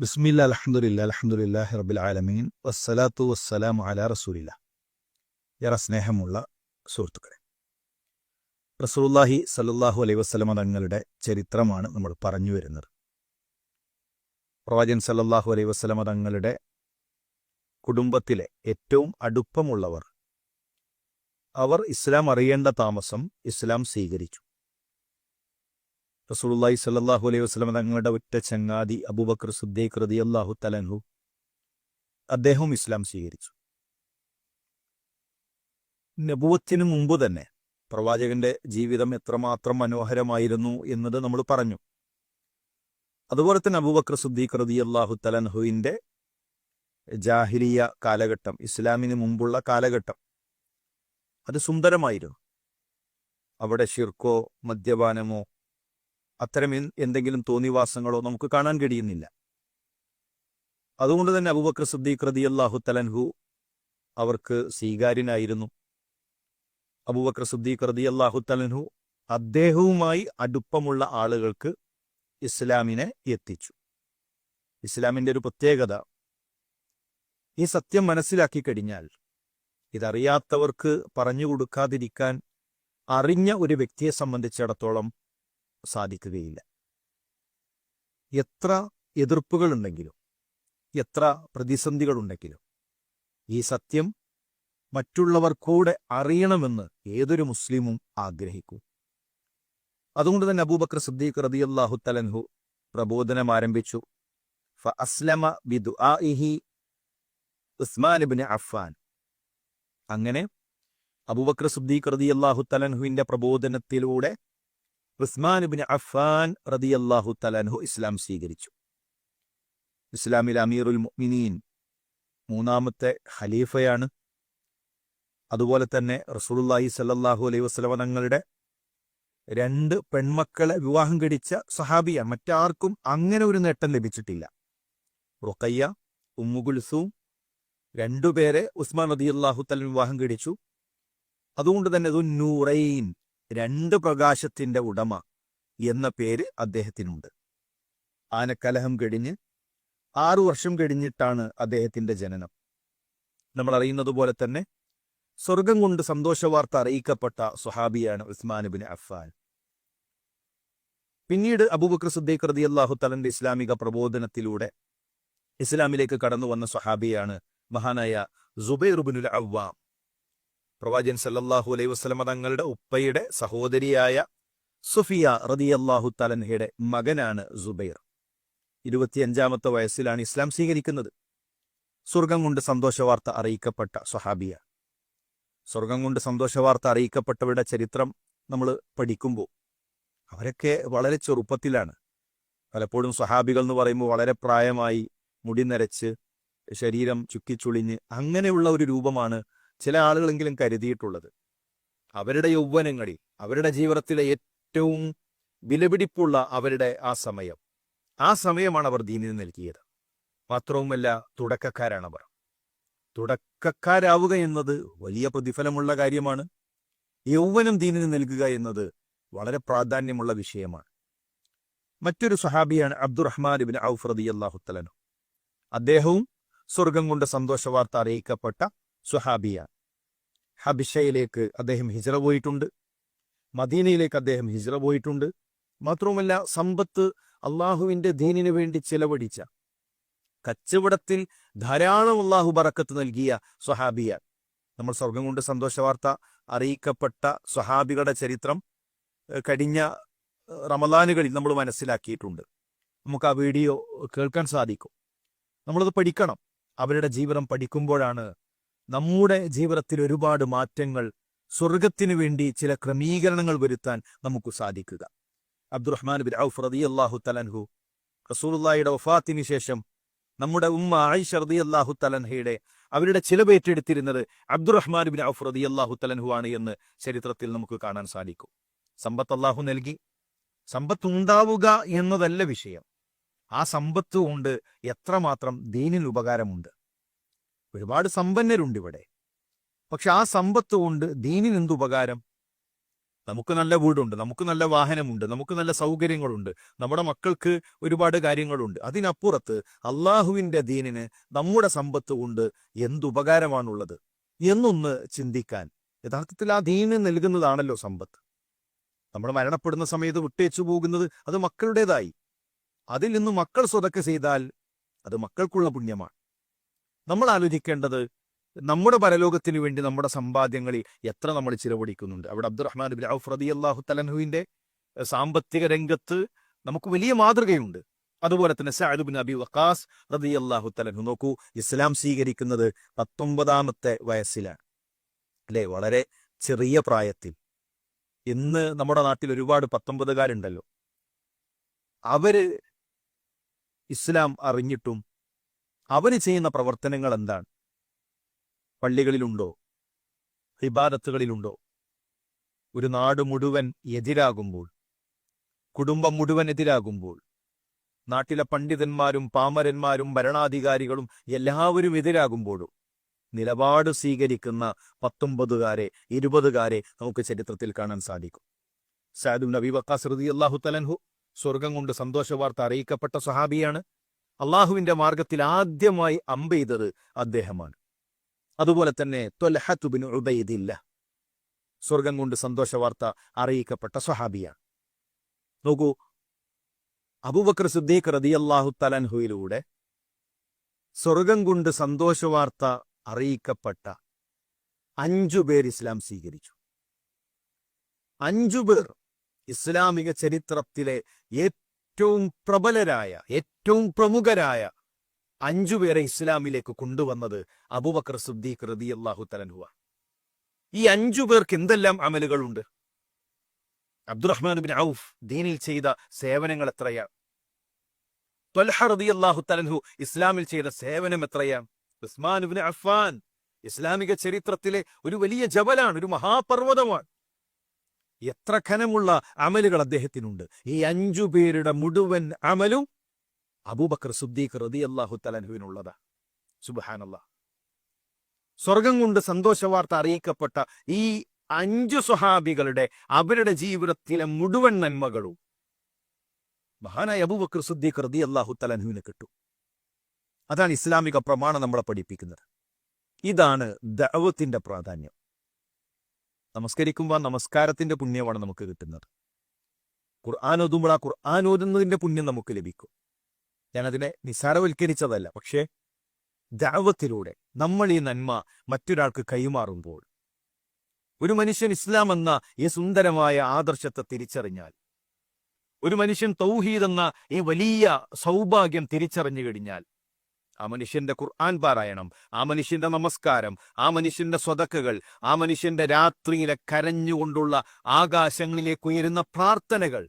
ബിസ്മില്ല അലഹമുല്ല അലഹമുല്ലാഹി റബിൽ ആലമീൻ. വസ്സലാത്തു വസ്സലാം അല റസൂലില്ല. ഏറെ സ്നേഹമുള്ള സുഹൃത്തുക്കളെ റസൂല്ലാഹി സല്ലാഹു അലൈ വസ്ലമ തങ്ങളുടെ ചരിത്രമാണ് നമ്മൾ പറഞ്ഞു വരുന്നത്. പ്രവാചൻ സല്ലല്ലാഹു അലൈ വസ്ലമ തങ്ങളുടെ കുടുംബത്തിലെ ഏറ്റവും അടുപ്പമുള്ളവർ അവർ ഇസ്ലാം അറിയേണ്ട താമസം ഇസ്ലാം സ്വീകരിച്ചു. റസൂലുള്ളാഹി സ്വല്ലല്ലാഹു അലൈഹി വസല്ലം തങ്ങളുടെ ഒറ്റ ചങ്ങാതി അബൂബക്കർ സുദ്ദീഖ് റളിയല്ലാഹു തലൻഹു അദ്ദേഹവും ഇസ്ലാം സ്വീകരിച്ചു. നബുവത്തിന് മുമ്പ് തന്നെ പ്രവാചകന്റെ ജീവിതം എത്രമാത്രം മനോഹരമായിരുന്നു എന്നത് നമ്മൾ പറഞ്ഞു. അതുപോലെ തന്നെ അബൂബക്കർ സുദ്ദീഖ് റളിയല്ലാഹു തലൻഹുവിന്റെ ജാഹിലിയ കാലഘട്ടം ഇസ്ലാമിന് മുമ്പുള്ള കാലഘട്ടം. അത് സുന്ദരമായിരുന്നു. അവിടെ ഷിർക്കോ മദ്യപാനമോ അത്തരം എന്തെങ്കിലും തോന്നിവാസങ്ങളോ നമുക്ക് കാണാൻ കഴിയുന്നില്ല. അതുകൊണ്ട് തന്നെ അബൂബക്കർ സിദ്ദീഖ് റതി അള്ളാഹു തലൻഹു അവർക്ക് സ്വീകാര്യനായിരുന്നു. അബൂബക്കർ സുദ്ദീഖ് റതി അള്ളാഹു തലൻഹു അദ്ദേഹവുമായി അടുപ്പമുള്ള ആളുകൾക്ക് ഇസ്ലാമിനെ എത്തിച്ചു. ഇസ്ലാമിന്റെ ഒരു പ്രത്യേകത ഈ സത്യം മനസ്സിലാക്കി കഴിഞ്ഞാൽ ഇതറിയാത്തവർക്ക് പറഞ്ഞു കൊടുക്കാതിരിക്കാൻ അറിഞ്ഞ ഒരു വ്യക്തിയെ സംബന്ധിച്ചിടത്തോളം സാധിക്കുകയില്ല. എത്ര എതിർപ്പുകളുണ്ടെങ്കിലും എത്ര പ്രതിസന്ധികളുണ്ടെങ്കിലും ഈ സത്യം മറ്റുള്ളവർ കൂടെ അറിയണമെന്ന് ഏതൊരു മുസ്ലിമും ആഗ്രഹിക്കും. അതുകൊണ്ട് തന്നെ അബൂബക്കർ സിദ്ദീഖ് റളിയല്ലാഹു തലൻഹു പ്രബോധനം ആരംഭിച്ചു. ഫ അസ്ലമ ബിദുആഇഹി ഉസ്മാൻ അഫ്ഫാൻ. അങ്ങനെ അബൂബക്കർ സിദ്ദീഖ് റളിയല്ലാഹു തലൻഹുവിന്റെ പ്രബോധനത്തിലൂടെ ഉസ്മാൻ ബിൻ അഫ്ഫാൻ റതിയല്ലാഹു തലാൻഹു ഇസ്ലാം സ്വീകരിച്ചു. ഇസ്ലാമിൽ അമീറുൽ മുഅ്മിനീൻ മൂന്നാമത്തെ ഖലീഫയാണ്. അതുപോലെ തന്നെ റസൂലുള്ളാഹി സല്ലല്ലാഹു അലൈഹി വസല്ലമ തങ്ങളുടെ രണ്ട് പെൺമക്കളെ വിവാഹം കഴിച്ച സഹാബിയ മറ്റാർക്കും അങ്ങനെ ഒരു നേട്ടം ലഭിച്ചിട്ടില്ല. റുഖയ്യ ഉമ്മുകുൽസൂം രണ്ടുപേരെ ഉസ്മാൻ റതിയല്ലാഹു തലൻ വിവാഹം കഴിച്ചു. അതുകൊണ്ട് തന്നെ നൂറൈൻ രണ്ട് പ്രകാശത്തിന്റെ ഉടമ എന്ന പേര് അദ്ദേഹത്തിനുണ്ട്. ആനക്കലഹം കഴിഞ്ഞ് ആറു വർഷം കഴിഞ്ഞിട്ടാണ് അദ്ദേഹത്തിന്റെ ജനനം. നമ്മൾ അറിയുന്നത് പോലെ തന്നെ സ്വർഗം കൊണ്ട് സന്തോഷവാർത്ത അറിയിക്കപ്പെട്ട സുഹാബിയാണ് ഉസ്മാൻ ബിൻ അഫ്ഫാൻ. പിന്നീട് അബൂബക്കർ സിദ്ദീഖ് റതി അള്ളാഹു തലന്റെ ഇസ്ലാമിക പ്രബോധനത്തിലൂടെ ഇസ്ലാമിലേക്ക് കടന്നു വന്ന സുഹാബിയാണ് മഹാനായ ജുബൈറുബിനുൽ അവ്വാം. പ്രവാചകൻ സല്ലാഹു അലൈഹി വസ്ലമ തങ്ങളുടെ ഉപ്പയുടെ സഹോദരിയായ സുഫിയ റതിയല്ലാഹു തലൻഹയുടെ മകനാണ് സുബൈർ. ഇരുപത്തിയഞ്ചാമത്തെ വയസ്സിലാണ് ഇസ്ലാം സ്വീകരിക്കുന്നത്. സ്വർഗം കൊണ്ട് സന്തോഷവാർത്ത അറിയിക്കപ്പെട്ട സ്വഹാബിയ. സ്വർഗം കൊണ്ട് സന്തോഷവാർത്ത അറിയിക്കപ്പെട്ടവരുടെ ചരിത്രം നമ്മൾ പഠിക്കുമ്പോൾ അവരൊക്കെ വളരെ ചെറുപ്പത്തിലാണ്. പലപ്പോഴും സ്വഹാബികൾ എന്ന് പറയുമ്പോൾ വളരെ പ്രായമായി മുടി നരച്ച് ശരീരം ചുക്കിച്ചുളിഞ്ഞ് അങ്ങനെയുള്ള ഒരു രൂപമാണ് ചില ആളുകളെങ്കിലും കരുതിയിട്ടുള്ളത്. അവരുടെ യൗവനങ്ങളിൽ അവരുടെ ജീവിതത്തിലെ ഏറ്റവും വിലപിടിപ്പുള്ള അവരുടെ ആ സമയം. ആ സമയമാണ് അവർ ദീനിന് നൽകിയത്. മാത്രവുമല്ല തുടക്കക്കാരാണ് അവർ. തുടക്കക്കാരാവുക എന്നത് വലിയ പ്രതിഫലമുള്ള കാര്യമാണ്. യൗവനം ദീനിന് നൽകുക എന്നത് വളരെ പ്രാധാന്യമുള്ള വിഷയമാണ്. മറ്റൊരു സഹാബിയാണ് അബ്ദുറഹ്മാൻ ഇബിൻ ഔഫ് അള്ളാഹുത്തലനു അദ്ദേഹവും സ്വർഗം കൊണ്ട് സന്തോഷ വാർത്ത അറിയിക്കപ്പെട്ട സുഹാബിയാണ് ഹബിഷയിലേക്ക് അദ്ദേഹം ഹിജറ പോയിട്ടുണ്ട്. മദീനയിലേക്ക് അദ്ദേഹം ഹിജറ പോയിട്ടുണ്ട്. മാത്രവുമല്ല സമ്പത്ത് അള്ളാഹുവിന്റെ ദീനിനു വേണ്ടി ചെലവഴിച്ച കച്ചവടത്തിൽ ധാരാളം അള്ളാഹു ബറക്കത്ത് നൽകിയ സ്വഹാബിയ നമ്മൾ സ്വർഗം കൊണ്ട് സന്തോഷവാർത്ത അറിയിക്കപ്പെട്ട സ്വഹാബികളുടെ ചരിത്രം കഴിഞ്ഞ റമദാനുകളിൽ നമ്മൾ മനസ്സിലാക്കിയിട്ടുണ്ട്. നമുക്ക് ആ വീഡിയോ കേൾക്കാൻ സാധിക്കും. നമ്മളത് പഠിക്കണം. അവരുടെ ജീവിതം പഠിക്കുമ്പോഴാണ് നമ്മുടെ ജീവിതത്തിൽ ഒരുപാട് മാറ്റങ്ങൾ സ്വർഗത്തിനു വേണ്ടി ചില ക്രമീകരണങ്ങൾ വരുത്താൻ നമുക്ക് സാധിക്കുക. അബ്ദുറഹ്മാൻ ബിൻ ഔഫ് റതി അള്ളാഹു തലൻഹു റസൂലുള്ളാഹിയുടെ വഫാത്തിന് ശേഷം നമ്മുടെ ഉമ്മ ആയിഷ അള്ളാഹു തലൻഹയുടെ അവരുടെ ചിലവേറ്റെടുത്തിരുന്നത് അബ്ദുറഹ്മാൻ ബിൻ ഔഫ് റളിയല്ലാഹു തലൻഹു ആണ് എന്ന് ചരിത്രത്തിൽ നമുക്ക് കാണാൻ സാധിക്കും. സമ്പത്ത് അള്ളാഹു നൽകി. സമ്പത്ത് ഉണ്ടാവുക എന്നതല്ല വിഷയം. ആ സമ്പത്ത് കൊണ്ട് എത്രമാത്രം ദീനിന് ഉപകാരമുണ്ട്. ഒരുപാട് സമ്പന്നരുണ്ട് ഇവിടെ പക്ഷെ ആ സമ്പത്ത് കൊണ്ട് ദീനിന് എന്ത് ഉപകാരം നമുക്ക് നല്ല വീടുണ്ട് നമുക്ക് നല്ല വാഹനമുണ്ട് നമുക്ക് നല്ല സൗകര്യങ്ങളുണ്ട് നമ്മുടെ മക്കൾക്ക് ഒരുപാട് കാര്യങ്ങളുണ്ട്. അതിനപ്പുറത്ത് അള്ളാഹുവിന്റെ ദീനിന് നമ്മുടെ സമ്പത്ത് കൊണ്ട് എന്തുപകാരമാണുള്ളത്? എന്നൊന്ന് ചിന്തിക്കാൻ. യഥാർത്ഥത്തിൽ ആ ദീന് നൽകുന്നതാണല്ലോ സമ്പത്ത്. നമ്മൾ മരണപ്പെടുന്ന സമയത്ത് വിട്ടേച്ചു പോകുന്നത് അത് മക്കളുടേതായി. അതിൽ നിന്ന് മക്കൾ സ്വതക്ക ചെയ്താൽ അത് മക്കൾക്കുള്ള പുണ്യമാണ്. നമ്മൾ ആലോചിക്കേണ്ടത് നമ്മുടെ പരലോകത്തിന് വേണ്ടി നമ്മുടെ സമ്പാദ്യങ്ങളിൽ എത്ര നമ്മൾ ചിലവഴിക്കുന്നുണ്ട്. അവിടെ അബ്ദുറഹ്മാൻ ബിൻ ഔഫ് റതി അള്ളാഹു തലൻഹുവിന്റെ സാമ്പത്തിക രംഗത്ത് നമുക്ക് വലിയ മാതൃകയുണ്ട്. അതുപോലെ തന്നെ സഅദ് ബിൻ അബി വക്കാസ് റതി അള്ളാഹു തലൻഹു നോക്കൂ ഇസ്ലാം സ്വീകരിക്കുന്നത് പത്തൊമ്പതാമത്തെ വയസ്സിലാണ്. അല്ലെ? വളരെ ചെറിയ പ്രായത്തിൽ. ഇന്ന് നമ്മുടെ നാട്ടിൽ ഒരുപാട് പത്തൊമ്പതുകാരുണ്ടല്ലോ. അവർ ഇസ്ലാം അറിഞ്ഞിട്ടും അവർ ചെയ്യുന്ന പ്രവർത്തനങ്ങൾ എന്താണ് പള്ളികളിലുണ്ടോ? ഹിബാദത്തുകളിലുണ്ടോ ഒരു നാട് മുഴുവൻ എതിരാകുമ്പോൾ കുടുംബം മുഴുവൻ എതിരാകുമ്പോൾ നാട്ടിലെ പണ്ഡിതന്മാരും പാമരന്മാരും ഭരണാധികാരികളും എല്ലാവരും എതിരാകുമ്പോഴും നിലപാട് സ്വീകരിക്കുന്ന പത്തൊമ്പതുകാരെ ഇരുപതുകാരെ നമുക്ക് ചരിത്രത്തിൽ കാണാൻ സാധിക്കും. സാദു നബി വക്കാസ് റതി അള്ളാഹു തലൻഹു സ്വർഗം കൊണ്ട് സന്തോഷ വാർത്ത അറിയിക്കപ്പെട്ട സഹാബിയാണ്. അള്ളാഹുവിന്റെ മാർഗത്തിൽ ആദ്യമായി അമ്പെയ്തത് അദ്ദേഹമാണ്. അതുപോലെ തന്നെ ത്വൽഹത്ത് ബിൻ ഉബൈദില്ല. സ്വർഗം കൊണ്ട് സന്തോഷവാർത്ത അറിയിക്കപ്പെട്ട സ്വഹാബിയാണ്. നോക്കൂ അബൂബക്കർ സിദ്ദീഖ് റതിയല്ലാഹു തലൻഹുയിലൂടെ സ്വർഗം കൊണ്ട് സന്തോഷവാർത്ത അറിയിക്കപ്പെട്ട അഞ്ചു പേർ ഇസ്ലാം സ്വീകരിച്ചു. അഞ്ചു പേർ ഇസ്ലാമിക ചരിത്രത്തിലെ ഏറ്റവും പ്രബലരായ ഏറ്റവും പ്രമുഖരായ അഞ്ചുപേരെ ഇസ്ലാമിലേക്ക് കൊണ്ടുവന്നത് അബൂബക്കർ സുദ്ദീഖ് റതി അള്ളാഹു തലൻഹുവ ഈ അഞ്ചു പേർക്ക് എന്തെല്ലാം അമലുകളുണ്ട്? അബ്ദുറഹ്മാൻ ബിൻ ഔഫ് ദീനിൽ ചെയ്ത സേവനങ്ങൾ എത്രയാണ്? ത്വൽഹ റതി അള്ളാഹു തലൻഹു ഇസ്ലാമിൽ ചെയ്ത സേവനം എത്രയാണ്? ഉസ്മാൻ ബിൻ അഫ്ഫാൻ ഇസ്ലാമിക ചരിത്രത്തിലെ ഒരു വലിയ ജബലാണ് ഒരു മഹാപർവതമാണ്. എത്ര ഖനമുള്ള അമലുകൾ അദ്ദേഹത്തിനുണ്ട്. ഈ അഞ്ചു പേരുടെ മുഴുവൻ അമലും അബൂബക്കർ സുദ്ദീഖ് റതി അള്ളാഹു തലൻഹുവിനുള്ളതാ സുബാനല്ല സ്വർഗം കൊണ്ട് സന്തോഷവാർത്ത അറിയിക്കപ്പെട്ട ഈ അഞ്ചു സ്വഹാബികളുടെ അവരുടെ ജീവിതത്തിലെ മുഴുവൻ നന്മകളും മഹാനായ അബൂബക്കർ സുദ്ദീഖ് റതി അള്ളാഹു തലൻഹുവിന് കിട്ടും. അതാണ് ഇസ്ലാമിക പ്രമാണം നമ്മളെ പഠിപ്പിക്കുന്നത്. ഇതാണ് ദഅവത്തിന്റെ പ്രാധാന്യം. നമസ്കരിക്കുമ്പോൾ നമസ്കാരത്തിന്റെ പുണ്യമാണ് നമുക്ക് കിട്ടുന്നത്. ഖുർആൻ ഓതുമ്പോൾ ആ ഖുർആൻ ഓതുന്നതിന്റെ പുണ്യം നമുക്ക് ലഭിക്കും. ഞാനതിനെ നിസാരവൽക്കരിച്ചതല്ല പക്ഷേ ദാവത്തിലൂടെ നമ്മൾ ഈ നന്മ മറ്റൊരാൾക്ക് കൈമാറുമ്പോൾ ഒരു മനുഷ്യൻ ഇസ്ലാം എന്ന ഈ സുന്ദരമായ ആദർശത്തെ തിരിച്ചറിഞ്ഞാൽ ഒരു മനുഷ്യൻ തൗഹീദ് എന്ന ഈ വലിയ സൗഭാഗ്യം തിരിച്ചറിഞ്ഞു കഴിഞ്ഞാൽ ആ മനുഷ്യന്റെ ഖുർആൻ പാരായണം ആ മനുഷ്യന്റെ നമസ്കാരം ആ മനുഷ്യന്റെ സ്വതക്കുകൾ ആ മനുഷ്യന്റെ രാത്രിയിലെ കരഞ്ഞുകൊണ്ടുള്ള ആകാശങ്ങളിലേക്ക് ഉയരുന്ന പ്രാർത്ഥനകൾ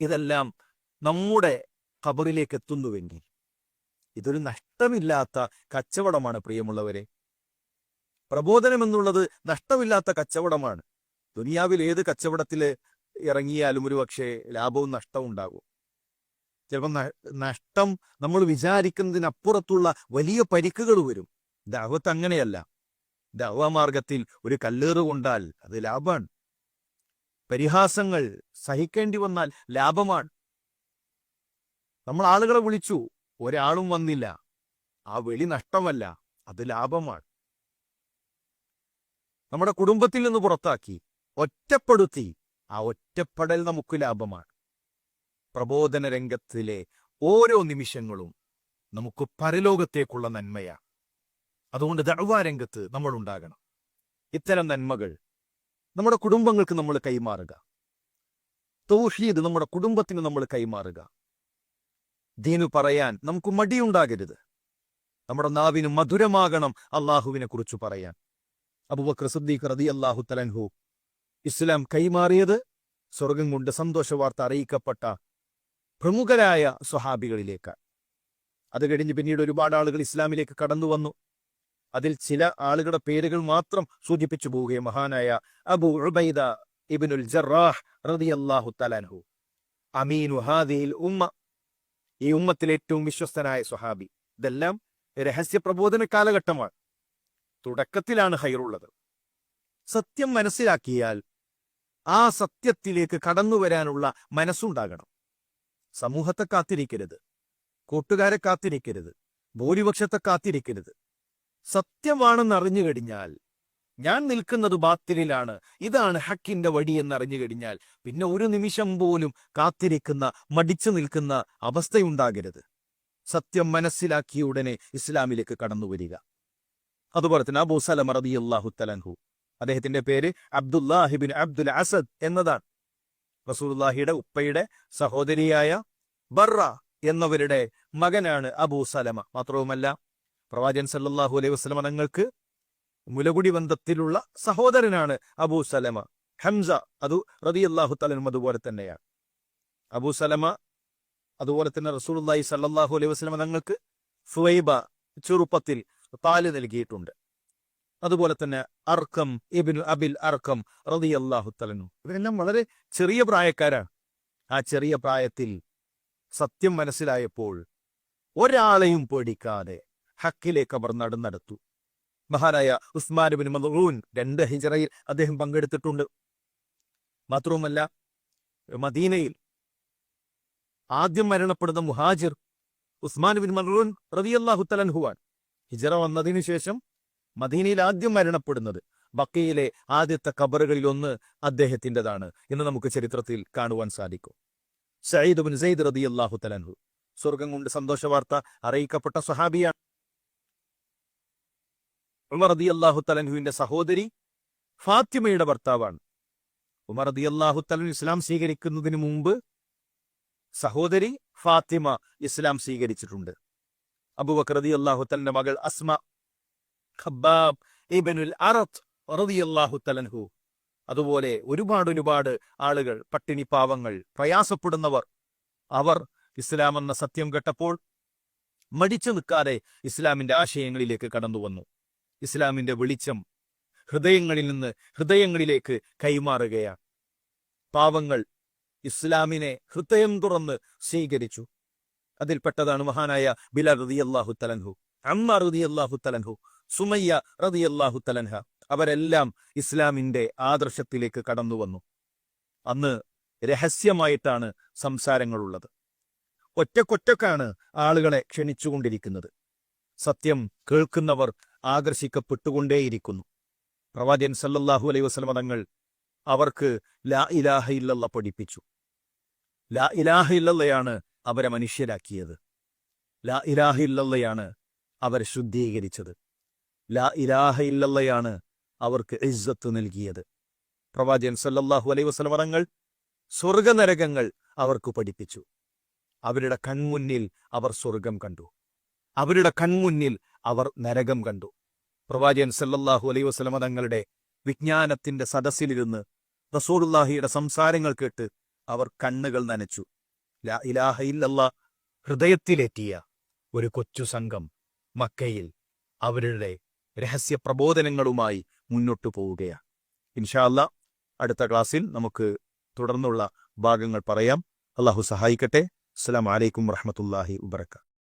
ഇതെല്ലാം നമ്മുടെ ഖബറിലേക്ക് എത്തുന്നുവെങ്കിൽ ഇതൊരു നഷ്ടമില്ലാത്ത കച്ചവടമാണ് പ്രിയമുള്ളവരെ. പ്രബോധനം എന്നുള്ളത് നഷ്ടമില്ലാത്ത കച്ചവടമാണ്. ദുനിയാവിൽ ഏത് കച്ചവടത്തിൽ ഇറങ്ങിയാലും ഒരു പക്ഷേ ലാഭവും നഷ്ടവും ഉണ്ടാകും. ചിലപ്പോൾ നഷ്ടം നമ്മൾ വിചാരിക്കുന്നതിനപ്പുറത്തുള്ള വലിയ പരിക്കുകൾ വരും. ദാവത്ത് അങ്ങനെയല്ല. ദാവമാർഗത്തിൽ ഒരു കല്ലേറ് കൊണ്ടാൽ അത് ലാഭമാണ്. പരിഹാസങ്ങൾ സഹിക്കേണ്ടി വന്നാൽ ലാഭമാണ്. നമ്മൾ ആളുകളെ വിളിച്ചു ഒരാളും വന്നില്ല. ആ വെളി നഷ്ടമല്ല അത് ലാഭമാണ്. നമ്മുടെ കുടുംബത്തിൽ നിന്ന് പുറത്താക്കി ഒറ്റപ്പെടുത്തി ആ ഒറ്റപ്പെടൽ നമുക്ക് ലാഭമാണ്. പ്രബോധന രംഗത്തിലെ ഓരോ നിമിഷങ്ങളും നമുക്ക് പരലോകത്തേക്കുള്ള നന്മയാണ് അതുകൊണ്ട് ദഅ്വാ രംഗത്ത് നമ്മൾ ഉണ്ടാകണം. ഇത്തരം നന്മകൾ നമ്മുടെ കുടുംബങ്ങൾക്ക് നമ്മൾ കൈമാറുക. തൗഹീദ് നമ്മുടെ കുടുംബത്തിന് നമ്മൾ കൈമാറുക. ദീനു പറയാൻ നമുക്ക് മടിയുണ്ടാകരുത്. നമ്മുടെ നാവിന് മധുരമാകണം അള്ളാഹുവിനെ കുറിച്ച് പറയാൻ. അബുബക്കർ സിദ്ദീഖ് റതി അള്ളാഹു തലൻഹു ഇസ്ലാം കൈമാറിയത് സ്വർഗം കൊണ്ട് സന്തോഷ വാർത്ത അറിയിക്കപ്പെട്ട പ്രമുഖരായ സ്വഹാബികളിലേക്ക്. അത് കഴിഞ്ഞ് പിന്നീട് ഒരുപാട് ആളുകൾ ഇസ്ലാമിലേക്ക് കടന്നു വന്നു. അതിൽ ചില ആളുകളുടെ പേരുകൾ മാത്രം സൂചിപ്പിച്ചു പോവുകയും മഹാനായ അബു ഉബൈദ ഇബ്നുൽ ജറാഹ് റളിയല്ലാഹു തലാൻഹു അമീനു ഹാദിയിൽ ഉമ്മ. ഈ ഉമ്മത്തിൽ ഏറ്റവും വിശ്വസ്തനായ സ്വഹാബി. ഇതെല്ലാം രഹസ്യ പ്രബോധന കാലഘട്ടമാണ്. തുടക്കത്തിലാണ് ഹൈറുള്ളത് സത്യം മനസ്സിലാക്കിയാൽ ആ സത്യത്തിലേക്ക് കടന്നു വരാനുള്ള മനസ്സുണ്ടാകണം. സമൂഹത്തെ കാത്തിരിക്കരുത്. കൂട്ടുകാരെ കാത്തിരിക്കരുത്. ഭൂരിപക്ഷത്തെ കാത്തിരിക്കരുത്. സത്യമാണെന്ന് അറിഞ്ഞു കഴിഞ്ഞാൽ ഞാൻ നിൽക്കുന്നത് ബാത്തിലിലാണ്. ഇതാണ് ഹക്കിന്റെ വഴി എന്നറിഞ്ഞു കഴിഞ്ഞാൽ പിന്നെ ഒരു നിമിഷം പോലും കാത്തിരിക്കുന്ന മടിച്ചു നിൽക്കുന്ന അവസ്ഥയുണ്ടാകരുത്. സത്യം മനസ്സിലാക്കിയ ഉടനെ ഇസ്ലാമിലേക്ക് കടന്നു വരിക. അതുപോലെ തന്നെ അബൂ റളിയല്ലാഹു തലൻഹു അദ്ദേഹത്തിന്റെ പേര് അബ്ദുല്ലാഹിബിൻ അബ്ദുൽ അസദ് എന്നതാണ്. റസൂലുള്ളാഹിയുടെ ഉപ്പയുടെ സഹോദരിയായ ബർറ എന്നവരുടെ മകനാണ് അബൂ സലമ. മാത്രവുമല്ല പ്രവാചൻ സല്ലാഹു അലൈഹി വസ്ലമ തങ്ങൾക്ക് മുലകുടി ബന്ധത്തിലുള്ള സഹോദരനാണ് അബൂ സലമ. ഹംസ അത് അള്ളാഹു തലനും അതുപോലെ തന്നെയാണ്. അബൂ സലമ അതുപോലെ തന്നെ റസൂലുള്ളാഹി സല്ലാഹു അലൈഹി വസ്ലമ തങ്ങൾക്ക് ഫുവൈബ ചെറുപ്പത്തിൽ പാൽ നൽകിയിട്ടുണ്ട്. അതുപോലെ തന്നെ അർക്കം ഇബിൻ അബിൽ അർക്കം റളിയല്ലാഹു തലനു ഇവരെല്ലാം വളരെ ചെറിയ പ്രായക്കാരാണ്. ആ ചെറിയ പ്രായത്തിൽ സത്യം മനസ്സിലായപ്പോൾ ഒരാളെയും പേടിക്കാതെ ഹക്കിലേക്ക് അവർ നടന്നെടുത്തു. മഹാനായ ഉസ്മാൻ ബിൻ മലൂൻ രണ്ട് ഹിജറയിൽ അദ്ദേഹം പങ്കെടുത്തിട്ടുണ്ട്. മാത്രവുമല്ല മദീനയിൽ ആദ്യം മരണപ്പെടുന്ന മുഹാജിർ ഉസ്മാൻ ബിൻ മലൂൻ റതിയല്ലാഹു തലൻഹുവാൻ ഹിജറ വന്നതിനു ശേഷം മദീനയിൽ ആദ്യം മരണപ്പെടുന്നത് ബക്കയിലെ ആദ്യത്തെ കബറുകളിൽ ഒന്ന് അദ്ദേഹത്തിന്റെതാണ് എന്ന് നമുക്ക് ചരിത്രത്തിൽ കാണുവാൻ സാധിക്കും. സയ്യിദ് ബിൻ സെയ്ദ് അള്ളാഹു തലൻഹു സ്വർഗം കൊണ്ട് സന്തോഷ വാർത്ത അറിയിക്കപ്പെട്ട സ്വഹാബിയാണ്. ഉമർ റതി അള്ളാഹു തലൻഹുവിന്റെ സഹോദരി ഫാത്തിമയുടെ ഭർത്താവാണ്. ഉമർ റതി അള്ളാഹു തലൻ ഇസ്ലാം സ്വീകരിക്കുന്നതിന് മുമ്പ് സഹോദരി ഫാത്തിമ ഇസ്ലാം സ്വീകരിച്ചിട്ടുണ്ട്. അബുബക്കർ റതി അള്ളാഹു തലന്റെ മകൾ അസ്മ ഖബ്ബാബ് ഇബനുൽ അറത്ത് റതിയല്ലാഹു തലൻഹു അതുപോലെ ഒരുപാട് ഒരുപാട് ആളുകൾ പട്ടിണി പാവങ്ങൾ പ്രയാസപ്പെടുന്നവർ അവർ ഇസ്ലാം എന്ന സത്യം കേട്ടപ്പോൾ മടിച്ചു നിൽക്കാതെ ഇസ്ലാമിന്റെ ആശയങ്ങളിലേക്ക് കടന്നു വന്നു. ഇസ്ലാമിന്റെ വെളിച്ചം ഹൃദയങ്ങളിൽ നിന്ന് ഹൃദയങ്ങളിലേക്ക് കൈമാറുകയാണ്. പാവങ്ങൾ ഇസ്ലാമിനെ ഹൃദയം തുറന്ന് സ്വീകരിച്ചു. അതിൽപ്പെട്ടതാണ് മഹാനായ ബിലാൽ റതി അള്ളാഹു തലൻഹു അമ്മ റതി അള്ളാഹു തലൻഹു സുമയ്യ റതി അള്ളാഹു തലൻഹ അവരെല്ലാം ഇസ്ലാമിന്റെ ആദർശത്തിലേക്ക് കടന്നു വന്നു അന്ന് രഹസ്യമായിട്ടാണ് സംസാരങ്ങളുള്ളത്. ഒറ്റക്കൊറ്റക്കാണ് ആളുകളെ ക്ഷണിച്ചുകൊണ്ടിരിക്കുന്നത്. സത്യം കേൾക്കുന്നവർ ആകർഷിക്കപ്പെട്ടുകൊണ്ടേയിരിക്കുന്നു. പ്രവാചൻ സല്ലല്ലാഹു അലൈഹി വസല്ലമ തങ്ങൾ അവർക്ക് ലാ ഇലാഹ ഇല്ലല്ല പഠിപ്പിച്ചു. ലാ ഇലാഹ ഇല്ലല്ലയാണ് അവരെ മനുഷ്യരാക്കിയത്. ലാ ഇലാഹ ഇല്ലല്ലയാണ് അവരെ ശുദ്ധീകരിച്ചത്. ലാ ഇലാഹ ഇല്ലല്ലയാണ് അവർക്ക് ഇസ്സത്ത് നൽകിയത്. പ്രവാചകൻ സല്ലല്ലാഹു അലൈ വസലമറങ്ങൾ സ്വർഗനരകങ്ങൾ അവർക്ക് പഠിപ്പിച്ചു. അവരുടെ കൺമുന്നിൽ അവർ സ്വർഗം കണ്ടു. അവരുടെ കൺമുന്നിൽ അവർ നരകം കണ്ടു. പ്രവാചകൻ സല്ലല്ലാഹു അലൈ വസല്ലമ തങ്ങളുടെ വിജ്ഞാനത്തിന്റെ സദസ്സിലിരുന്ന് റസൂലുള്ളാഹിയുടെ സംസാരങ്ങൾ കേട്ട് അവർ കണ്ണുകൾ നനച്ചു. ലാ ഇലാഹ ഇല്ലല്ലാ ഹൃദയത്തിലേറ്റിയ ഒരു കൊച്ചു സംഘം മക്കയിൽ അവരുടെ രഹസ്യ പ്രബോധനങ്ങളുമായി മുന്നോട്ടു പോവുകയാണ്. ഇൻഷാല്ല അടുത്ത ക്ലാസ്സിൽ നമുക്ക് തുടർന്നുള്ള ഭാഗങ്ങൾ പറയാം. അള്ളാഹു സഹായിക്കട്ടെ. അസ്സാം വലൈക്കും വറഹമത്തല്ലാഹി വബറകാതുഹു